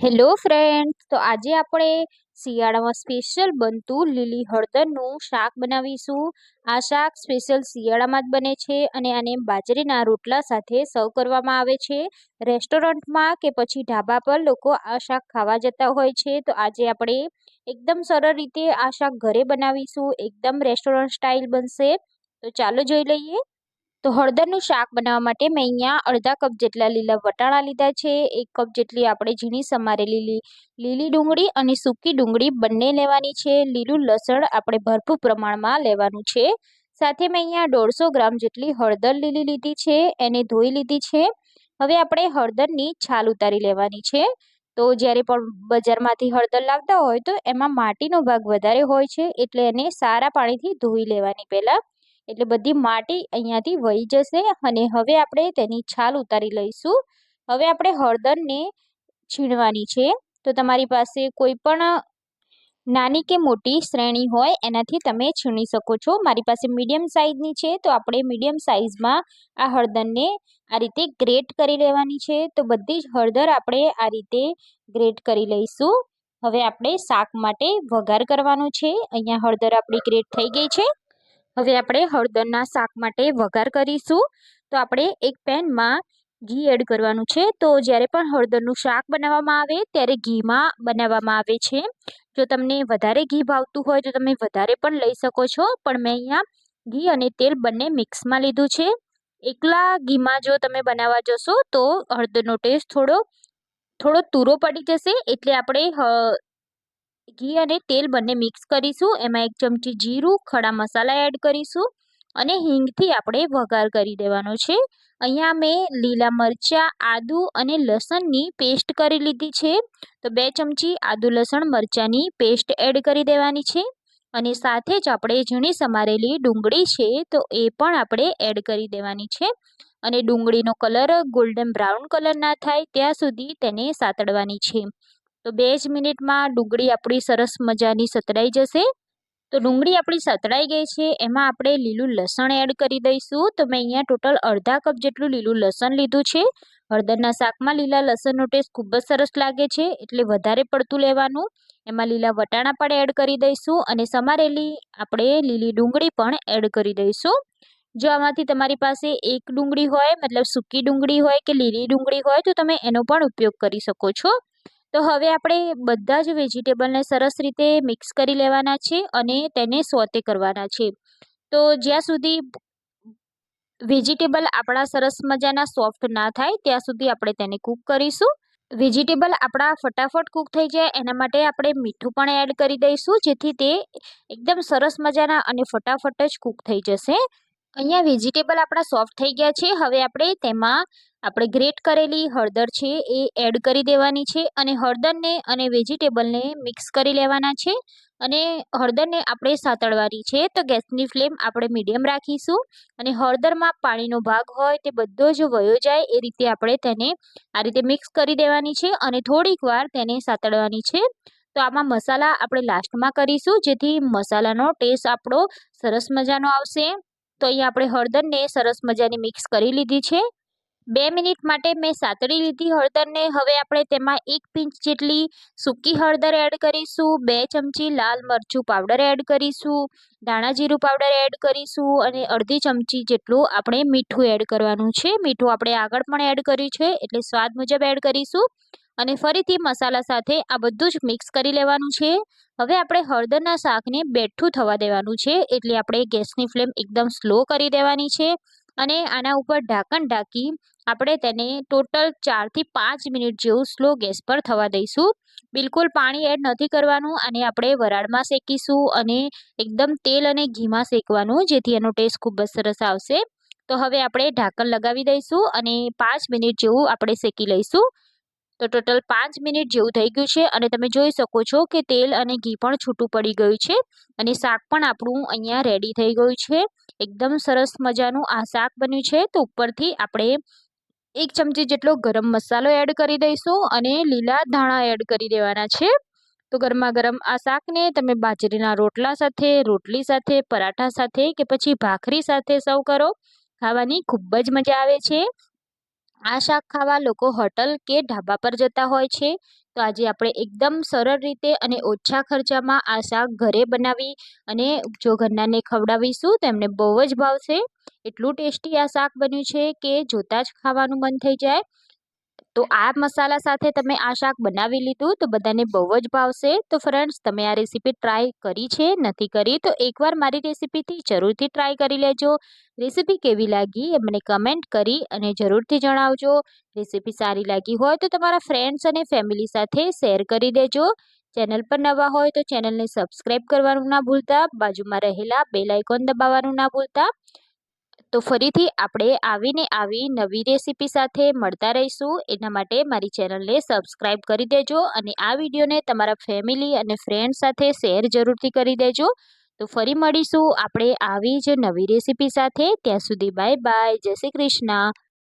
Hello friends તો આજે આપણે શિયાળામાં સ્પેશિયલ બનતું લીલી હળદરનું શાક બનાવીશું. આ શાક સ્પેશિયલ શિયાળામાં જ બને છે અને આને બાજરીના રોટલા સાથે સર્વ કરવામાં આવે છે. રેસ્ટોરન્ટમાં કે પછી ઢાબા પર લોકો આ શાક ખાવા જતા હોય છે. તો આજે આપણે એકદમ સરળ રીતે આ શાક ઘરે બનાવીશું. એકદમ રેસ્ટોરન્ટ સ્ટાઇલ બનશે. તો ચાલો જોઈ લઈએ. તો હળદરનું શાક બનાવવા માટે મેં અહીંયા અડધા કપ જેટલા લીલા વટાણા લીધા છે. એક કપ જેટલી આપણે ઝીણી સમારેલી લીલી ડુંગળી અને સૂકી ડુંગળી બંને લેવાની છે. લીલું લસણ આપણે ભરપૂર પ્રમાણમાં લેવાનું છે. સાથે મેં અહીંયા દોઢસો ગ્રામ જેટલી હળદર લીલી લીધી છે. એને ધોઈ લીધી છે. હવે આપણે હળદરની છાલ ઉતારી લેવાની છે. તો જ્યારે પણ બજારમાંથી હળદર લાવતા હોય તો એમાં માટીનો ભાગ વધારે હોય છે એટલે એને સારા પાણીથી ધોઈ લેવાની પહેલાં. એટલે બધી માટી અહીંયાથી વહી જશે અને હવે આપણે તેની છાલ ઉતારી લઈશું. હવે આપણે હળદરને છીણવાની છે. તો તમારી પાસે કોઈ પણ નાની કે મોટી શ્રેણી હોય એનાથી તમે છીણી શકો છો. મારી પાસે મીડિયમ સાઇઝની છે. તો આપણે મીડિયમ સાઇઝમાં આ હળદરને આ રીતે ગ્રેટ કરી લેવાની છે. તો બધી જ હળદર આપણે આ રીતે ગ્રેટ કરી લઈશું. હવે આપણે શાક માટે વઘાર કરવાનો છે. અહીંયા હળદર આપણી ગ્રેટ થઈ ગઈ છે. હવે આપણે હળદરના શાક માટે વઘાર કરીશું. તો આપણે એક પેનમાં ઘી એડ કરવાનું છે. તો જ્યારે પણ હળદરનું શાક બનાવવામાં આવે, ત્યારે ઘીમાં બનાવવામાં આવે છે. જો તમને વધારે ઘી ભાવતું હોય, તો તમે વધારે પણ લઈ શકો છો. પણ મેં અહીંયા ઘી અને તેલ બંને મિક્સમાં લીધું છે. એકલા ઘીમાં જો તમે બનાવવા જશો, તો હળદરનો ટેસ્ટ થોડો થોડો તૂરો પડી જશે. એટલે આપણે ઘી અને તેલ બંને મિક્સ કરીશું. એમાં એક ચમચી જીરું, ખડા મસાલા એડ કરીશું અને હિંગથી આપણે વઘાર કરી દેવાનો છે. અહીંયા મેં લીલા મરચાં, આદુ અને લસણની પેસ્ટ કરી લીધી છે. તો બે ચમચી આદુ લસણ મરચાંની પેસ્ટ એડ કરી દેવાની છે અને સાથે જ આપણે ઝીણી સમારેલી ડુંગળી છે તો એ પણ આપણે એડ કરી દેવાની છે. અને ડુંગળીનો કલર ગોલ્ડન બ્રાઉન કલર ના થાય ત્યાં સુધી તેને સાતડવાની છે. તો બે જ મિનિટમાં ડુંગળી આપણી સરસ મજાની સતડાઈ જશે. તો ડુંગળી આપણી સતળાઈ ગઈ છે, એમાં આપણે લીલું લસણ એડ કરી દઈશું. તો મેં અહીંયા ટોટલ અડધા કપ જેટલું લીલું લસણ લીધું છે. હળદરના શાકમાં લીલા લસણનો ટેસ્ટ ખૂબ જ સરસ લાગે છે, એટલે વધારે પડતું લેવાનું. એમાં લીલા વટાણા પણ એડ કરી દઈશું અને સમારેલી આપણે લીલી ડુંગળી પણ એડ કરી દઈશું. જો આમાંથી તમારી પાસે એક ડુંગળી હોય, મતલબ સૂકી ડુંગળી હોય કે લીલી ડુંગળી હોય, તો તમે એનો પણ ઉપયોગ કરી શકો છો. તો હવે આપણે બધા જ વેજીટેબલને સરસ રીતે મિક્સ કરી લેવાના છે અને તેને સોતે કરવાના છે. તો જ્યાં સુધી વેજીટેબલ આપણા સરસ મજાના સોફ્ટ ના થાય, ત્યાં સુધી આપણે તેને કૂક કરીશું. વેજીટેબલ આપણા ફટાફટ કૂક થઈ જાય, એના માટે આપણે મીઠું પણ એડ કરી દઈશું, જેથી તે એકદમ સરસ મજાના અને ફટાફટ જ કૂક થઈ જશે. અહીંયા વેજીટેબલ આપણા સોફ્ટ થઈ ગયા છે. હવે આપણે તેમાં આપણે ગ્રેટ કરેલી હળદર છે એ એડ કરી દેવાની છે અને હળદરને અને વેજીટેબલને મિક્સ કરી લેવાના છે. અને હળદરને આપણે સાતળવાની છે. તો ગેસની ફ્લેમ આપણે મીડિયમ રાખીશું અને હળદરમાં પાણીનો ભાગ હોય તે બધો જ વયો જાય એ રીતે આપણે તેને આ રીતે મિક્સ કરી દેવાની છે અને થોડીક વાર તેને સાતળવાની છે. તો આમાં મસાલા આપણે લાસ્ટમાં કરીશું જેથી મસાલાનો ટેસ્ટ આપણો સરસ મજાનો આવશે. તો અહીંયા આપણે હળદરને સરસ મજાની મિક્સ કરી લીધી છે. બે મિનિટ માટે મેં સાતળી લીધી હળદરને. હવે આપણે તેમાં એક પિંચ જેટલી સૂકી હળદર એડ કરીશું, બે ચમચી લાલ મરચું પાવડર એડ કરીશું, ધાણા જીરું પાવડર એડ કરીશું અને અડધી ચમચી જેટલું આપણે મીઠું એડ કરવાનું છે. મીઠું આપણે આગળ પણ એડ કર્યું છે, એટલે સ્વાદ મુજબ એડ કરીશું. અને ફરીથી મસાલા સાથે આ બધું જ મિક્સ કરી લેવાનું છે. હવે આપણે હળદરના શાકને બેઠું થવા દેવાનું છે, એટલે આપણે ગેસની ફ્લેમ એકદમ સ્લો કરી દેવાની છે અને આના ઉપર ઢાંકણ ઢાંકી આપણે તેને ટોટલ ચારથી પાંચ મિનિટ જેવું સ્લો ગેસ પર થવા દઈશું. બિલકુલ પાણી એડ નથી કરવાનું અને આપણે વરાળમાં શેકીશું અને એકદમ તેલ અને ઘીમાં શેકવાનું જેથી એનો ટેસ્ટ ખૂબ જ સરસ આવશે. તો હવે આપણે ઢાંકણ લગાવી દઈશું અને પાંચ મિનિટ જેવું આપણે શેકી લઈશું. તો ટોટલ પાંચ મિનિટ જેવું થઈ ગયું છે અને તમે જોઈ શકો છો કે તેલ અને ઘી પણ છૂટું પડી ગયું છે અને શાક પણ આપણું અહીંયા રેડી થઈ ગયું છે. એકદમ સરસ મજાનું આ શાક બન્યું છે. તો ઉપરથી આપણે એક ચમચી જેટલો ગરમ મસાલો એડ કરી દઈશું અને લીલા ધાણા એડ કરી દેવાના છે. તો ગરમા ગરમ આ શાકને તમે બાજરીના રોટલા સાથે, રોટલી સાથે, પરાઠા સાથે કે પછી ભાખરી સાથે સર્વ કરો. ખાવાની ખૂબ જ મજા આવે છે. આ શાક ખાવા લોકો હોટલ કે ઢાબા પર જતા હોય છે. તો આજે આપણે એકદમ સરળ રીતે અને ઓછા ખર્ચામાં આ શાક ઘરે બનાવી અને જો ઘરનાને ખવડાવીશું તો એમને બહુ જ ભાવશે. એટલું ટેસ્ટી આ શાક બન્યું છે કે જોતાં જ ખાવાનું મન થઈ જાય. તો આ મસાલા સાથે તમે આ શાક બનાવી લીધું તો બધાને બહુ જ ભાવશે. તો ફ્રેન્ડ્સ તમે આ રેસીપી ટ્રાય કરી છે? નથી કરી? તો એકવાર મારી રેસીપીથી જરૂરથી ટ્રાય કરી લેજો. રેસીપી કેવી લાગી એ મને કમેન્ટ કરી અને જરૂરથી જણાવજો. રેસીપી સારી લાગી હોય તો તમારા ફ્રેન્ડ્સ અને ફેમિલી સાથે શેર કરી દેજો. ચેનલ પર નવા હોય તો ચેનલને સબસ્ક્રાઈબ કરવાનું ના ભૂલતા. બાજુમાં રહેલા બેલ આઇકોન દબાવવાનું ના ભૂલતા. તો ફરીથી આપણે આવીને આવી નવી રેસીપી સાથે મળતા રહીશું. એના માટે મારી ચેનલને સબસ્ક્રાઈબ કરી દેજો અને આ વિડીયોને તમારા ફેમિલી અને ફ્રેન્ડ સાથે શેર જરૂરથી કરી દેજો. તો ફરી મળીશું. આપણે આવી જ નવી રેસીપી સાથે. ત્યાં સુધી બાય બાય. જય શ્રી કૃષ્ણ.